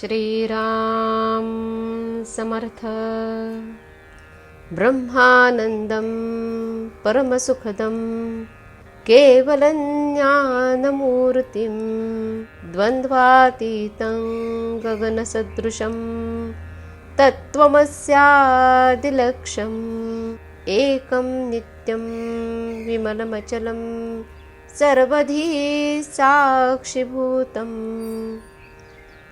श्रीराम समर्थ। ब्रह्मानन्दं परमसुखदं केवलं ज्ञानमूर्तिं द्वन्द्वातीतं गगनसदृशं तत्त्वमस्यादिलक्ष्यम् एकं नित्यं विमलमचलं सर्वधी साक्षिभूतम्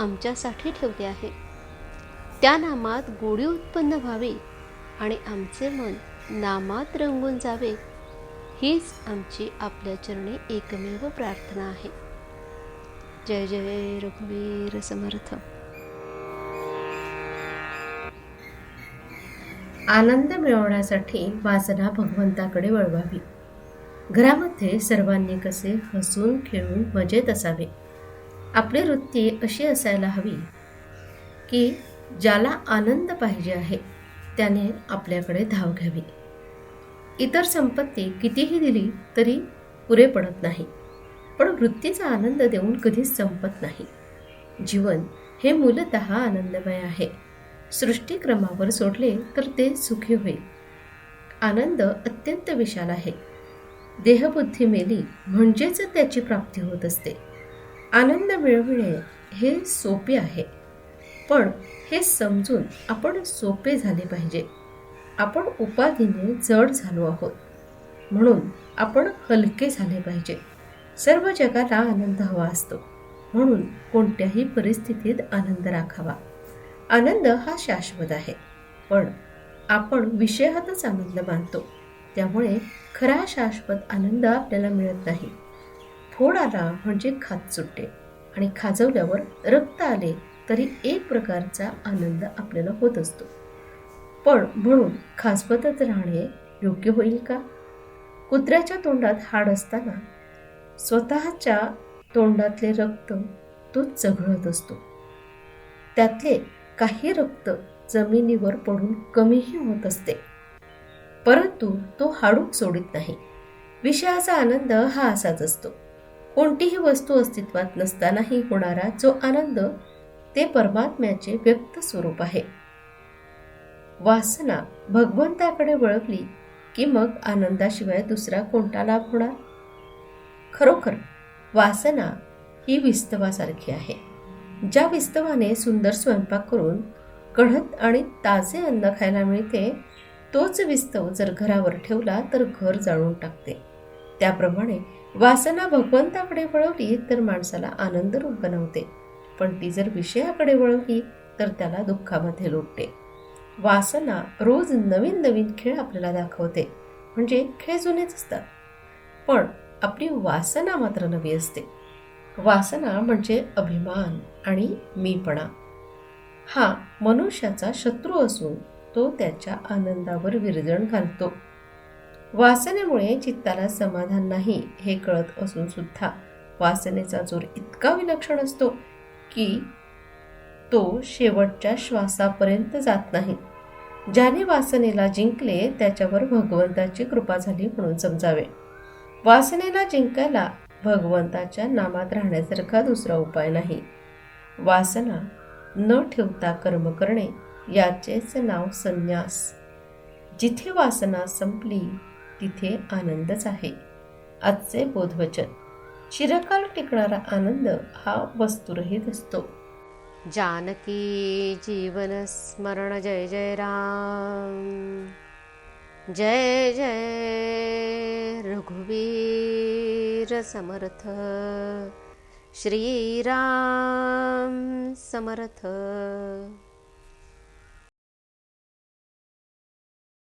आमच्यासाठी ठेवले आहे. त्या नामात गोडी उत्पन्न व्हावी आणि आमचे मन नामात रंगून जावे हीच आमची आपल्या चरणी एकमेव प्रार्थना आहे. जय जय रघुवीर समर्थ. आनंद मिळवण्यासाठी वासना भगवंताकडे वळवावी. घरामध्ये सर्वांनी कसे हसून खेळून मजेत असावे? आपली वृत्ती अशी असायला हवी की ज्याला आनंद पाहिजे आहे त्याने आपल्याकडे धाव घ्यावी. इतर संपत्ती कितीही दिली तरी पुरे पडत नाही पण वृत्तीचा आनंद देऊन कधीच संपत नाही. जीवन हे मूलत आनंदमय आहे. सृष्टीक्रमावर सोडले तर ते सुखी होईल. आनंद अत्यंत विशाल आहे. देहबुद्धी मेली म्हणजेच त्याची प्राप्ती होत असते. आनंद मिळविणे हे सोपे आहे. पण हे समजून आपण सोपे झाले पाहिजे. आपण उपाधीने जड झालो आहोत. म्हणून आपण हलके झाले पाहिजे. सर्व जगाला आनंद हवा असतो. म्हणून कोणत्याही परिस्थितीत आनंद राखावा. आनंद हा शाश्वत आहे. पण आपण विषयातच आनंद मानतो. त्यामुळे खरा शाश्वत आनंद आपल्याला मिळत नाही. फोड आला म्हणजे खात सुटते आणि खाजवल्यावर रक्त आले तरी एक प्रकारचा आनंद आपल्याला होत असतो. पण म्हणून खासपतच राहणे योग्य होईल का? कुत्र्याच्या तोंडात हाड असताना स्वतःच्या तोंडातले रक्त तो चघळत असतो. त्यातले काही रक्त जमिनीवर पडून कमीही होत असते. परंतु तो हाडूक सोडित नाही. विषयाचा आनंद हा असाच असतो. कोणतीही वस्तू अस्तित्वात नसतानाही होणारा जो आनंद ते परमात्म्याचे व्यक्त स्वरूप आहे. वासना भगवंताकडे वळवली की मग आनंदाशिवाय दुसरा कोणता लाभ होणार? खरोखर वासना ही विस्तवासारखी आहे. ज्या विस्तवाने सुंदर स्वयंपाक करून कढत आणि ताजे अन्न खायला मिळते तोच विस्तव जर घरावर ठेवला तर घर जाळून टाकते. त्याप्रमाणे वासना भगवंताकडे वळवली तर माणसाला आनंद रूप बनवते. पण ती जर विषयाकडे वळवली तर त्याला दुःखामध्ये लोटते. वासना रोज नवीन नवीन खेळ आपल्याला दाखवते. म्हणजे खेळ जुनेच असतात. पण आपली वासना मात्र नवी असते. वासना म्हणजे अभिमान आणि मीपणा. हा मनुष्याचा शत्रू असून तो त्याच्या आनंदावर विरजण घालतो. वासनेमुळे चित्ताला समाधान नाही हे कळत असून सुद्धा वासनेचा जोर इतका विलक्षण असतो की तो शेवटच्या श्वासापर्यंत जात नाही. ज्याने वासनेला जिंकले त्याच्यावर भगवंताची कृपा झाली म्हणून समजावे. वासनेला जिंकायला भगवंताच्या नामात राहण्यासारखा दुसरा उपाय नाही. वासना न ठेवता कर्म करणे याचेच नाव संन्यास. जिथे वासना संपली तिथे आनंदच आहे. आजचे बोधवचन. चिरकाल टिकणारा आनंद हा वस्तुरहित असतो. जानकी जीवन स्मरण जय जय राम. जय जय रघुवीर समर्थ. श्रीराम समर्थ.